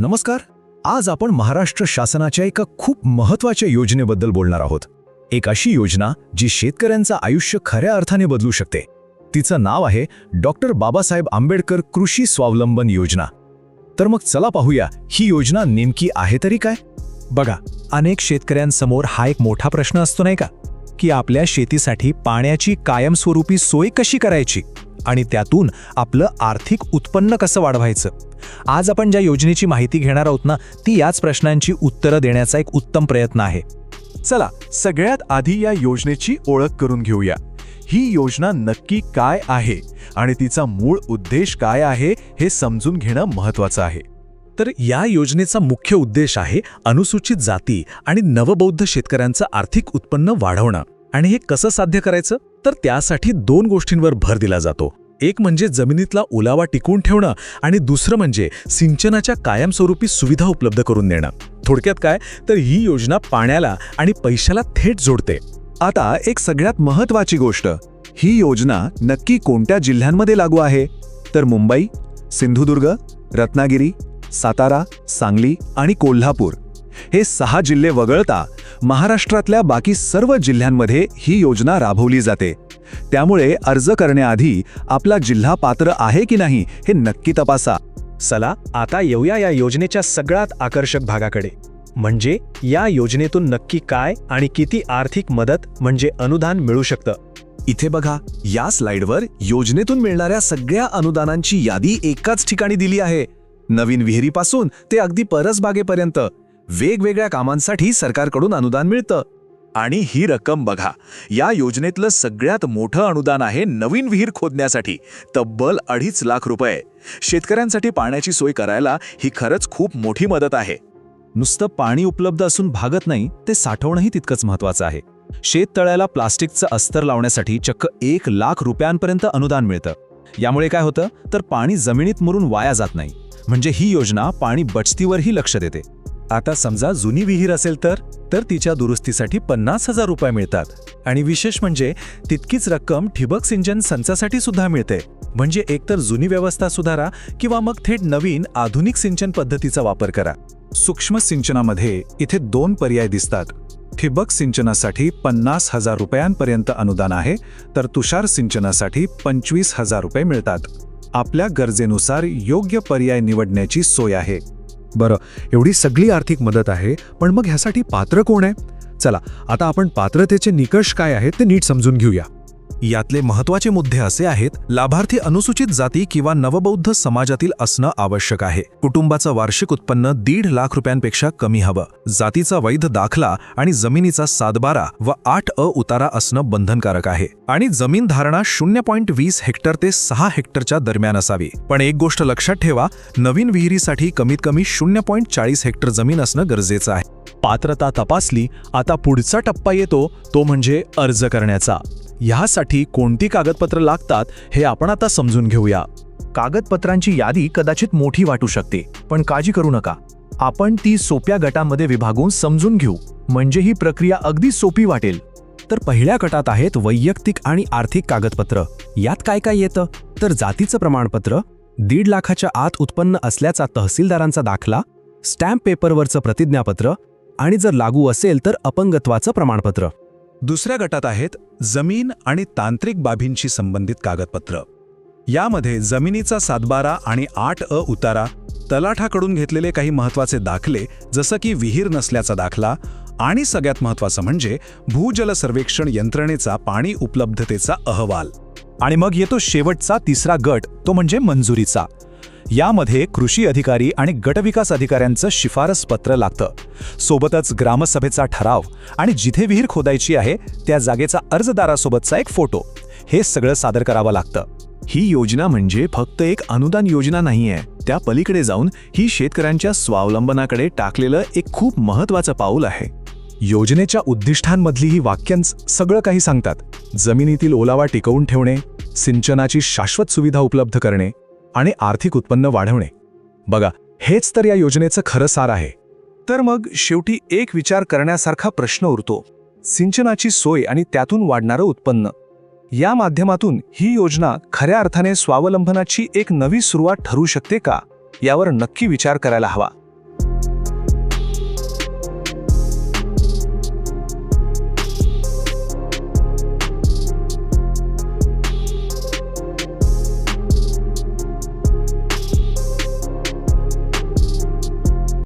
नमस्कार. आज आपण महाराष्ट्र शासनाच्या एका खूप महत्त्वाच्या योजनेबद्दल बोलणार आहोत. एक अशी योजना जी शेतकऱ्यांचं आयुष्य खऱ्या अर्थाने बदलू शकते. तिचं नाव आहे डॉक्टर बाबासाहेब आंबेडकर कृषी स्वावलंबन योजना. तर मग चला पाहूया ही योजना नेमकी आहे तरी काय? बघा अनेक शेतकऱ्यांसमोर हा एक मोठा प्रश्न असतो नाही का? की आपल्या शेतीसाठी पाण्याची कायमस्वरूपी सोय कशी करायची? आणि त्यातून आपलं आर्थिक उत्पन्न कसं वाढवायचं? आज आपण ज्या योजनेची माहिती घेणार आहोत ना ती याच प्रश्नांची उत्तरं देण्याचा एक उत्तम प्रयत्न आहे. चला सगळ्यात आधी या योजनेची ओळख करून घेऊया. ही योजना नक्की काय आहे आणि तिचा मूळ उद्देश काय आहे हे समजून घेणं महत्वाचं आहे. तर या योजनेचा मुख्य उद्देश आहे अनुसूचित जाती आणि नवबौद्ध शेतकऱ्यांचं आर्थिक उत्पन्न वाढवणं. आणि हे कसं साध्य करायचं? तर त्यासाठी दोन गोष्टींवर भर दिला जातो. एक म्हणजे जमिनीतला ओलावा टिकवून ठेवणं आणि दुसरं म्हणजे सिंचनाच्या कायमस्वरूपी सुविधा उपलब्ध करून देणं. थोडक्यात काय? तर ही योजना पाण्याला आणि पैशाला थेट जोडते. आता एक सगळ्यात महत्वाची गोष्ट. ही योजना नक्की कोणत्या जिल्ह्यांमध्ये लागू आहे? तर मुंबई सिंधुदुर्ग रत्नागिरी सातारा सांगली आणि कोल्हापूर. हे सहा जिल्हे वगळता महाराष्ट्रातल्या बाकी सर्व जिल्ह्यांमध्ये ही योजना राबवली जाते. त्यामुळे अर्ज करण्याआधी आपला जिल्हा पात्र आहे की नाही हे नक्की तपासा. चला आता येऊया या योजनेच्या सगळ्यात आकर्षक भागाकडे. म्हणजे या योजनेतून नक्की काय आणि किती आर्थिक मदत म्हणजे अनुदान मिळू शकतं? इथे बघा या स्लाइडवर योजनेतून मिळणाऱ्या सगळ्या अनुदानांची यादी एकाच ठिकाणी दिली आहे. नवीन विहिरीपासून ते अगदी परसबागेपर्यंत. वेगवेगळ्या कामांसाठी सरकारकडून अनुदान मिळतं. आणि ही रक्कम बघा या योजनेतलं सगळ्यात मोठं अनुदान आहे नवीन विहीर खोदण्यासाठी. तब्बल अडीच लाख रुपये. शेतकऱ्यांसाठी पाण्याची सोय करायला ही खरंच खूप मोठी मदत आहे. नुसतं पाणी उपलब्ध असून भागत नाही ते साठवणंही तितकंच महत्वाचं आहे. शेततळ्याला प्लास्टिकचं अस्तर लावण्यासाठी चक्क एक लाख रुपयांपर्यंत अनुदान मिळतं. यामुळे काय होतं तर पाणी जमिनीत मुरून वाया जात नाही. म्हणजे ही योजना पाणी बचतीवरही लक्ष देते. आता समजा जुनी विहीर असेल तर तर तिच्या दुरुस्तीसाठी पन्नास हजार रुपये मिळतात. आणि विशेष म्हणजे तितकीच रक्कम ठिबक सिंचन संचासाठी सुद्धा मिळते. म्हणजे एकतर जुनी व्यवस्था सुधारा किंवा मग थेट नवीन आधुनिक सिंचन पद्धतीचा वापर करा. सूक्ष्म सिंचनामध्ये इथे दोन पर्याय दिसतात. ठिबक सिंचनासाठी पन्नास हजार रुपयांपर्यंत अनुदान आहे तर तुषार सिंचनासाठी पंचवीस हजार रुपये मिळतात. आपल्या गरजेनुसार योग्य पर्याय निवडण्याची सोय आहे. बरं एवढी सगळी आर्थिक मदत आहे पण मग ह्यासाठी पात्र कोण आहे? चला आता आपण पात्रतेचे निकष काय आहेत ते नीट समजून घेऊया. यातले महत्त्वाचे मुद्दे असे आहेत लाभार्थी अनुसूचित जाती किंवा नवबौद्ध समाजातील असणं आवश्यक आहे. कुटुंबाचं वार्षिक उत्पन्न दीड लाख रुपयांपेक्षा कमी हवं. जातीचा वैध दाखला आणि जमिनीचा सातबारा व आठ अ उतारा असणं बंधनकारक आहे. आणि जमीन धारणा शून्य पॉईंट वीस हेक्टर ते सहा हेक्टरच्या दरम्यान असावी. पण एक गोष्ट लक्षात ठेवा नवीन विहिरीसाठी कमीत कमी शून्य पॉईंट चाळीस हेक्टर जमीन असणं गरजेचं आहे. पात्रता तपासली आता पुढचा टप्पा येतो तो म्हणजे अर्ज करण्याचा. ह्यासाठी कोणती कागदपत्र लागतात हे आपण आता समजून घेऊया. कागदपत्रांची यादी कदाचित मोठी वाटू शकते पण काळजी करू नका. आपण ती सोप्या गटामध्ये विभागून समजून घेऊ म्हणजे ही प्रक्रिया अगदी सोपी वाटेल. तर पहिल्या गटात आहेत वैयक्तिक आणि आर्थिक कागदपत्र. यात काय काय येतं? तर जातीचं प्रमाणपत्र दीड लाखाच्या आत उत्पन्न असल्याचा तहसीलदारांचा दाखला स्टॅम्प पेपरवरचं प्रतिज्ञापत्र आणि जर लागू असेल तर अपंगत्वाचं प्रमाणपत्र. दुसऱ्या गटात आहेत जमीन आणि तांत्रिक बाबींशी संबंधित कागदपत्र. यामध्ये जमिनीचा सातबारा आणि आठ अ उतारा तलाठाकडून घेतलेले काही महत्त्वाचे दाखले जसं की विहीर नसल्याचा दाखला आणि सगळ्यात महत्वाचं म्हणजे भूजल सर्वेक्षण यंत्रणेचा पाणी उपलब्धतेचा अहवाल. आणि मग येतो शेवटचा तिसरा गट तो म्हणजे मंजुरीचा. यामध्ये कृषी अधिकारी आणि गटविकास अधिकाऱ्यांचं शिफारस पत्र लागतं. सोबतच ग्रामसभेचा ठराव आणि जिथे विहीर खोदायची आहे त्या जागेचा अर्जदारासोबतचा एक फोटो. हे सगळं सादर करावं लागतं. ही योजना म्हणजे फक्त एक अनुदान योजना नाहीये. त्या पलीकडे जाऊन ही शेतकऱ्यांच्या स्वावलंबनाकडे टाकलेलं एक खूप महत्वाचं पाऊल आहे. योजनेच्या उद्दिष्टांमधली ही वाक्यांच सगळं काही सांगतात. जमिनीतील ओलावा टिकवून ठेवणे सिंचनाची शाश्वत सुविधा उपलब्ध करणे आणि आर्थिक उत्पन्न वाढवणे. बघा हेच तर या योजनेचं खरं सार आहे. तर मग शेवटी एक विचार करण्यासारखा प्रश्न उरतो. सिंचनाची सोय आणि त्यातून वाढणारं उत्पन्न. या माध्यमातून ही योजना खऱ्या अर्थाने स्वावलंबनाची एक नवी सुरुवात ठरू शकते का? यावर नक्की विचार करायला हवा.